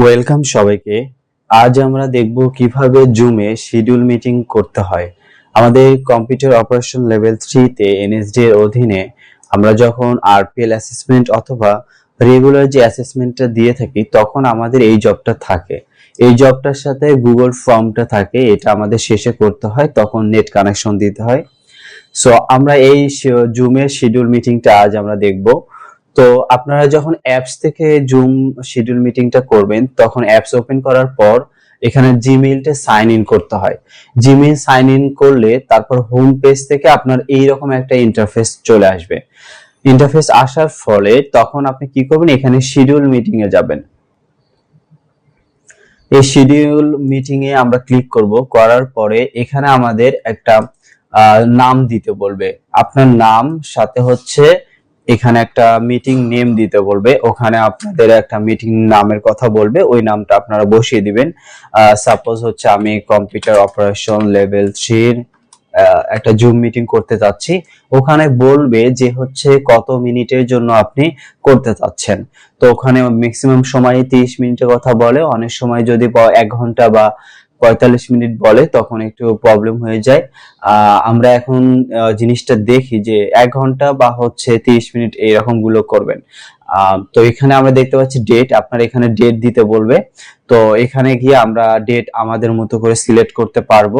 Welcome সবাইকে। আজ আমরা দেখব কীভাবে জুমে শিডিউল মিটিং করতে হয়। আমাদের কম্পিউটার অপারেশন লেভেল থ্রিতে এনএসডি এর অধীনে আমরা যখন আরপিএল অ্যাসেসমেন্ট অথবা রেগুলার যে অ্যাসেসমেন্টটা দিয়ে থাকি, তখন আমাদের এই জবটা থাকে। এই জবটার সাথে গুগল ফর্মটা থাকে, এটা আমাদের শেষে করতে হয়, তখন নেট কানেকশন দিতে হয়। সো আমরা এই জুমের শিডিউল মিটিংটা আজ আমরা দেখব। তো আপনারা যখন অ্যাপস থেকে জুম শিডিউল মিটিংটা করবেন, তখন অ্যাপস ওপেন করার পর এখানে জিমেইলটা সাইন ইন করতে হয়। জিমেইল সাইন ইন করলে তারপর হোম পেজ থেকে আপনার এই রকম একটা ইন্টারফেস চলে আসবে। ইন্টারফেস আসার ফলে তখন আপনি কি করবেন, এখানে শিডিউল মিটিং এ যাবেন। এই শিডিউল মিটিং এ আমরা ক্লিক করব, করার পরে এখানে আমাদের একটা নাম দিতে বলবে। আপনার নাম, সাথে হচ্ছে এখানে একটা মিটিং নেম দিতে বলবে। ওখানে আপনাদের একটা মিটিং নামের কথা বলবে। ওই নামটা আপনারা বসিয়ে দিবেন। সাপোজ হচ্ছে আমি কম্পিউটার অপারেশন লেভেল থ্রির একটা জুম মিটিং করতে চাচ্ছি ওখানে বলবে যে হচ্ছে কত মিনিটের জন্য আপনি করতে চাচ্ছেন তো ওখানে ম্যাক্সিমাম সময় তিরিশ মিনিটের কথা বলে। অনেক সময় যদি এক ঘণ্টা বা পঁয়তাল্লিশ মিনিট বলে তখন একটু প্রবলেম হয়ে যায়। আমরা এখন জিনিসটা দেখি যে এক ঘণ্টা বা হচ্ছে তিরিশ মিনিট এইরকমগুলো করবেন তো এখানে আমরা দেখতে পাচ্ছি ডেট আপনার এখানে ডেট দিতে বলবে। তো এখানে গিয়ে আমরা ডেট আমাদের মতো করে সিলেক্ট করতে পারব।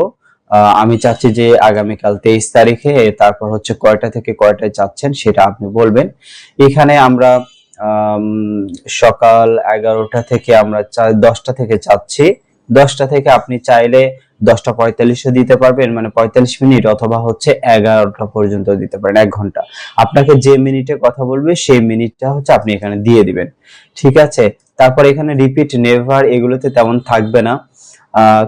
আমি চাচ্ছি যে আগামীকাল তেইশ তারিখে তারপর হচ্ছে কয়টা থেকে কয়টায় চাচ্ছেন সেটা আপনি বলবেন। এখানে আমরা আম, সকাল এগারোটা থেকে আমরা দশটা থেকে চাচ্ছি। দশটা থেকে আপনি চাইলে দশটা পঁয়তাল্লিশও দিতে পারবেন মানে পঁয়তাল্লিশ মিনিট অথবা হচ্ছে এগারোটা পর্যন্ত দিতে পারেন, এক ঘণ্টা। আপনাকে যে মিনিটে কথা বলবে, সেই মিনিটটা হচ্ছে আপনি এখানে দিয়ে দিবেন। ঠিক আছে? তারপর এখানে রিপিট নেভার এগুলোতে তেমন থাকবে না।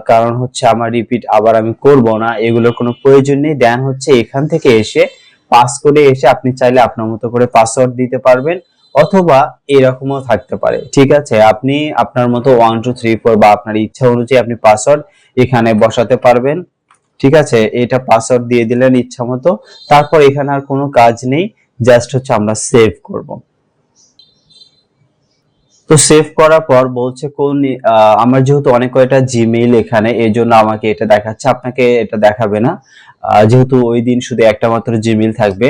কারণ হচ্ছে আমার রিপিট আবার আমি করব না, এগুলোর কোনো প্রয়োজন নেই। দেন হচ্ছে এখান থেকে এসে পাস করে এসে আপনি চাইলে আপনার মতো করে পাসওয়ার্ড দিতে পারবেন। অথবা এরকমও থাকতে পারে। ঠিক আছে? আপনি আপনার মতো ওয়ান টু থ্রি ফোর বা আপনার ইচ্ছা অনুযায়ী আপনি পাসওয়ার্ড এখানে বসাতে পারবেন। ঠিক আছে? এটা পাসওয়ার্ড দিয়ে দিলেন ইচ্ছা মতো। তারপর এখানে আর কোনো কাজ নেই। জাস্ট হচ্ছে আমরা সেভ করব। তো সেভ করার পর বলছে কোন আমার যেহেতু অনেক কয়টা জিমেইল এখানে এই জন্য আমাকে এটা দেখাচ্ছে। আপনাকে এটা দেখাবে না। যেহেতু ওই দিন শুধু একটা মাত্র জিমেইল থাকবে।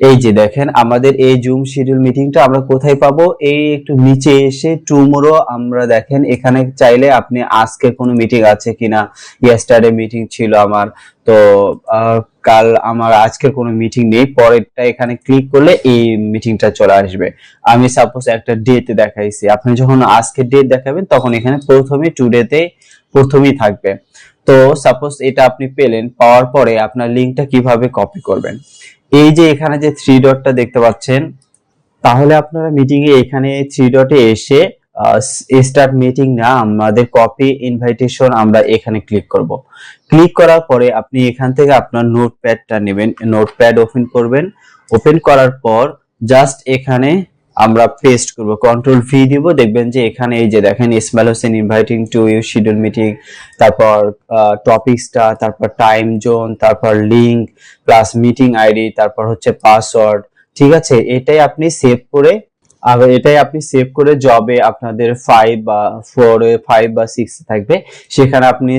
এই যে দেখেন, আমাদের এই জুম শিডিউল মিটিংটা আমরা কোথায় পাবো? এই একটু নিচে এসে টুমোরো আমরা দেখেন, এখানে চাইলে আপনি আজকে কোনো মিটিং আছে কিনা? ইয়েস্টারডে মিটিং ছিল আমার, তো কাল আমার আজকের কোনো মিটিং নেই। পরেরটা এখানে ক্লিক করলে এই মিটিংটা চলে আসবে। আমি সাপোজ একটা ডেট দেখাইছি। আপনি যখন আজকে ডেট দেখাবেন, তখন এখানে প্রথমে টুডেতে প্রথমেই থাকবে। তো সাপোজ এটা আপনি পেলেন, পাওয়ার পরে আপনার লিঙ্কটা কীভাবে কপি করবেন? এই যে এখানে যে থ্রি ডটটা দেখতে পাচ্ছেন, তাহলে আপনারা মিটিং এ এখানে থ্রি ডটে এসে স্টার্ট মিটিং না, আমাদের কপি ইনভাইটেশন আমরা এখানে ক্লিক করব। ক্লিক করার পরে আপনি এখান থেকে আপনার নোটপ্যাডটা নেবেন নোটপ্যাড ওপেন করবেন। ওপেন করার পর জাস্ট এখানে আমরা পেস্ট করব কন্ট্রোল ভি দিব। দেখবেন যে এখানে এই যে দেখেন Ismail Hossain inviting to you schedule meeting তারপর টপিকসটা তারপর টাইম জোন তারপর লিংক প্লাস মিটিং আইডি তারপর হচ্ছে পাসওয়ার্ড ঠিক আছে? এটাই আপনি সেভ করে আবার এটাই আপনি সেভ করে জবে আপনাদের ফাইভ বা ফোর ফাইভ বা সিক্স থাকবে, সেখানে আপনি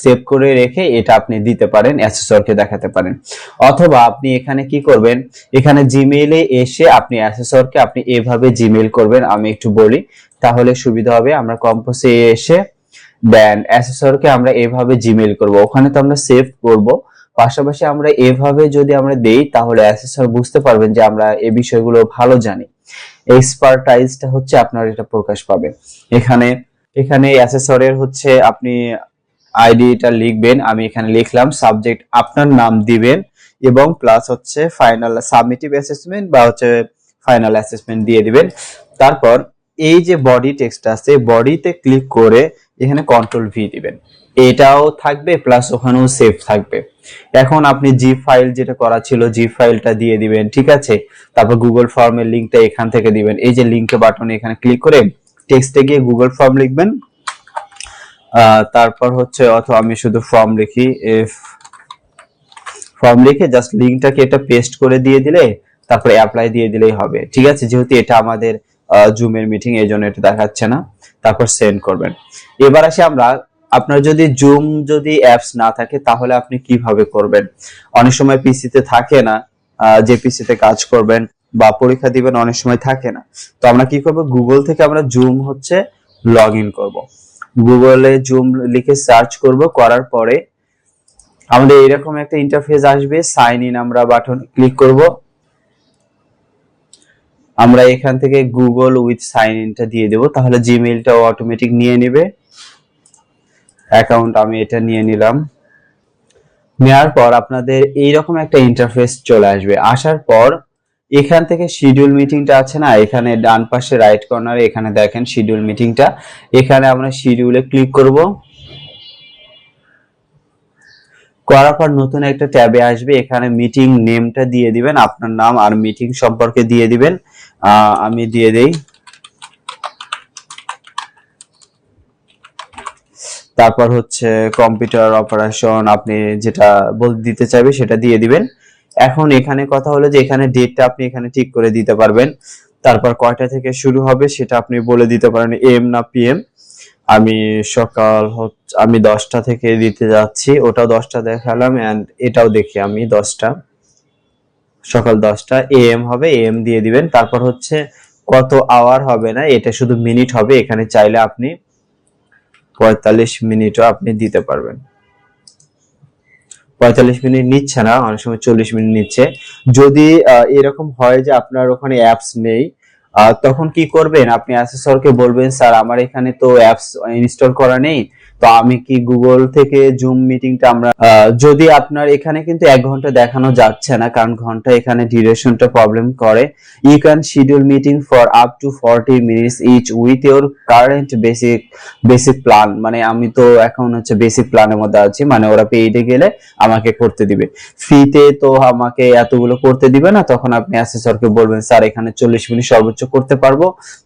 সেভ করে রেখে এটা আপনি দিতে পারেন অ্যাসেসরকে দেখাতে পারেন। অথবা আপনি এখানে কি করবেন, এখানে জিমেইলে এসে আপনি অ্যাসেসরকে আপনি এভাবে জিমেইল করবেন, আমি একটু বলি। তাহলে সুবিধা হবে, আমরা কম্পোসে এসে দেন অ্যাসেসরকে আমরা এভাবে জিমেইল করব। ওখানে তো আমরা সেভ করব। পাশাপাশি আমরা এভাবে যদি আমরা দেই, তাহলে অ্যাসেসর বুঝতে পারবেন যে আমরা এই বিষয়গুলো ভালো জানি। এক্সপার্টাইজটা হচ্ছে আপনার এটা প্রকাশ পাবে। এখানে এখানে অ্যাসেসরের হচ্ছে আপনি আইডিটা লিখবেন, আমি এখানে লিখলাম সাবজেক্ট আপনার নাম দিবেন, এবং প্লাস হচ্ছে ফাইনাল সাবমিটিভ অ্যাসেসমেন্ট বা হচ্ছে ফাইনাল অ্যাসেসমেন্ট দিয়ে দিবেন। তারপর এই যে বডি টেক্সট আছে বডিতে ক্লিক করে এখানে কন্ট্রোল ভি দিবেন। এটাও থাকবে প্লাস ওখানেও সেভ থাকবে। এখন আপনি জি ফাইল যেটা করা ছিল জি ফাইলটা দিয়ে দিবেন, ঠিক আছে? তারপর গুগল ফর্মের লিংকটা এখান থেকে দিবেন। এই যে লিংকে বাটনে এখানে ক্লিক করে টেক্সটে গিয়ে গুগল ফর্ম লিখবেন। তারপর হচ্ছে অথবা আমি শুধু ফর্ম লিখি এফ ফর্ম লিখে জাস্ট লিংকটাকে এটা পেস্ট করে দিয়ে দিলে তারপরে অ্যাপ্লাই দিয়ে দিলেই হবে। ঠিক আছে? যেহেতু এটা আমাদের জুমের মিটিং এই জন্য এটা দেখাচ্ছে না। তারপর সেন্ড করবেন। এবার আসি আমরা আপনার যদি জুম যদি অ্যাপস না থাকে, তাহলে আপনি কীভাবে করবেন? অনেক সময় পিসিতে থাকে না যে পিসিতে কাজ করবেন বা পরীক্ষা দিবেন, অনেক সময় থাকে না। তো আমরা কি করব? গুগল থেকে আমরা জুম হচ্ছে লগ ইন করব গুগলে জুম লিখে সার্চ করব, করার পরে আমাদের এরকম একটা ইন্টারফেস আসবে সাইন ইন আমরা বাটন ক্লিক করব। আমরা এখান থেকে গুগল উইথ সাইন ইনটা দিয়ে দেব, তাহলে জিমেইলটাও অটোমেটিক নিয়ে নেবে। অ্যাকাউন্ট আমি এটা নিয়ে নিলাম। নেওয়ার পর আপনাদের এইরকম একটা ইন্টারফেস চলে আসবে। আসার পর এখান থেকে শিডিউল মিটিংটা আছে না? এখানে ডান পাশে রাইট কর্নারে এখানে দেখেন শিডিউল মিটিংটা এখানে আমরা শিডিউলে ক্লিক করব। করার পর নতুন একটা ট্যাবে আসবে। এখানে মিটিং নেমটা দিয়ে দিবেন। আপনার নাম আর মিটিং সম্পর্কে দিয়ে দিবেন। আমি দিয়ে দেই। তারপর হচ্ছে কম্পিউটার অপারেশন আপনি যেটা বলতে দিতে চাইবে সেটা দিয়ে দিবেন। এখন এখানে কথা হলো যে এখানে ডেটটা আপনি এখানে ঠিক করে দিতে পারবেন। তারপর কয়টা থেকে শুরু হবে সেটা আপনি বলে দিতে পারেন এম না পিএম আমি সকাল আমি দশটা থেকে দিতে যাচ্ছি ওটা দশটা দেখালাম এন্ড এটাও দেখি আমি দশটা। সকাল দশটা এএম হবে এএম দিয়ে দিবেন। তারপর হচ্ছে কত আওয়ার হবে না, এটা শুধু মিনিট হবে। এখানে চাইলে আপনি পঁয়তাল্লিশ মিনিটও আপনি দিতে পারবেন। পঁয়তাল্লিশ মিনিট নিচ্ছে না, অনেক সময় চল্লিশ মিনিট নিচ্ছে। যদি এরকম হয় যে আপনার ওখানে অ্যাপস নেই তখন কি করবেন? আপনি অ্যাসেসরকে বলবেন, স্যার, আমার এখানে তো অ্যাপস ইনস্টল করা নেই। তো আমি কি গুগল থেকে জুম মিটিংটা আমরা যদি আপনার এখানে কিন্তু এক ঘণ্টা দেখানো যাচ্ছে না, কারণ ঘণ্টা এখানে ডিউরেশনটা প্রবলেম করে। You can schedule meeting for up to forty minutes each with your current basic basic plan মানে আমি তো এখন হচ্ছে বেসিক প্ল্যানের মধ্যে আছি মানে ওরা পেইডে গেলে আমাকে করতে দিবে। ফ্রিতে তো আমাকে এতগুলো করতে দিবে না, তখন আপনি অ্যাসেসরকে বলবেন, স্যার, এখানে চল্লিশ মিনিট সর্বোচ্চ করতে পারব।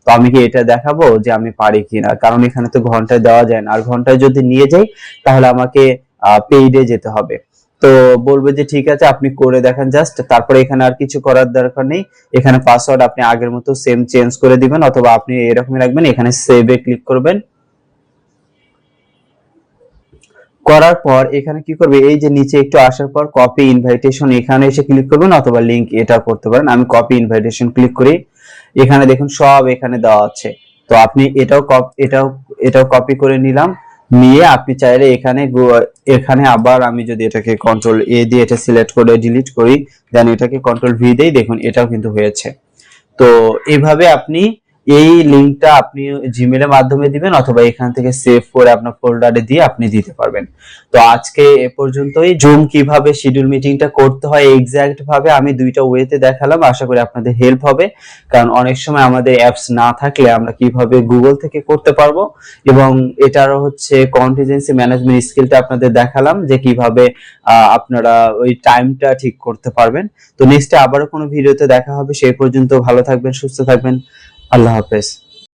তো আমি কি এটা দেখাবো যে আমি পারি কিনা? কারণ এখানে তো ঘন্টায় দেওয়া যায় না। আর ঘন্টায় যদি নিয়ে যাই, তাহলে আমাকে পেইডে যেতে হবে। তো বলবে যে ঠিক আছে, আপনি করে দেখেন জাস্ট তারপরে এখানে আর কিছু করার দরকার নেই। এখানে পাসওয়ার্ড আপনি আগের মতো সেম চেঞ্জ করে দিবেন, অথবা আপনি এরকমই রাখবেন, এখানে সেভে ক্লিক করবেন। করার পর এখানে কি করবে, এই যে নিচে একটু আসার পর কপি ইনভাইটেশন এখানে এসে ক্লিক করবেন, অথবা লিংক এটা করতে পারেন। আমি কপি ইনভাইটেশন ক্লিক করি। এখানে দেখুন সব এখানে দেওয়া আছে। তো আপনি এটাও এটাও এটাও কপি করে নিলাম। নিয়ে আপনি চাইলে এখানে এখানে আবার আমি যদি এটাকে কন্ট্রোল এ দিয়ে এটা সিলেক্ট করে ডিলিট করি দেন এটাকে কন্ট্রোল ভি দেই দেখুন এটাও কিন্তু হয়েছে। তো এভাবে আপনি এই লিংকটা আপনি জিমেলের মাধ্যমে দিবেন অথবা এখান থেকে সেভ করে আপনার ফোল্ডারে দিয়ে আপনি দিতে পারবেন। তো আজকে এ পর্যন্তই। জুম কীভাবে শিডিউল মিটিংটা করতে হয় এক্স্যাক্ট ভাবে আমি দুইটা ওয়েতে দেখালাম। আশা করি আপনাদের হেল্প হবে। কারণ অনেক সময় আমাদের অ্যাপস না থাকলে আমরা কীভাবে গুগল থেকে করতে পারব এবং এটারও হচ্ছে কন্টিজেন্সি ম্যানেজমেন্ট স্কিলটা আপনাদের দেখালাম যে কীভাবে আপনারা ওই টাইমটা ঠিক করতে পারবেন। তো নেক্সটে আবারও কোনো ভিডিওতে দেখা হবে। সেই পর্যন্ত ভালো থাকবেন, সুস্থ থাকবেন। আল্লাহ হাফেজ।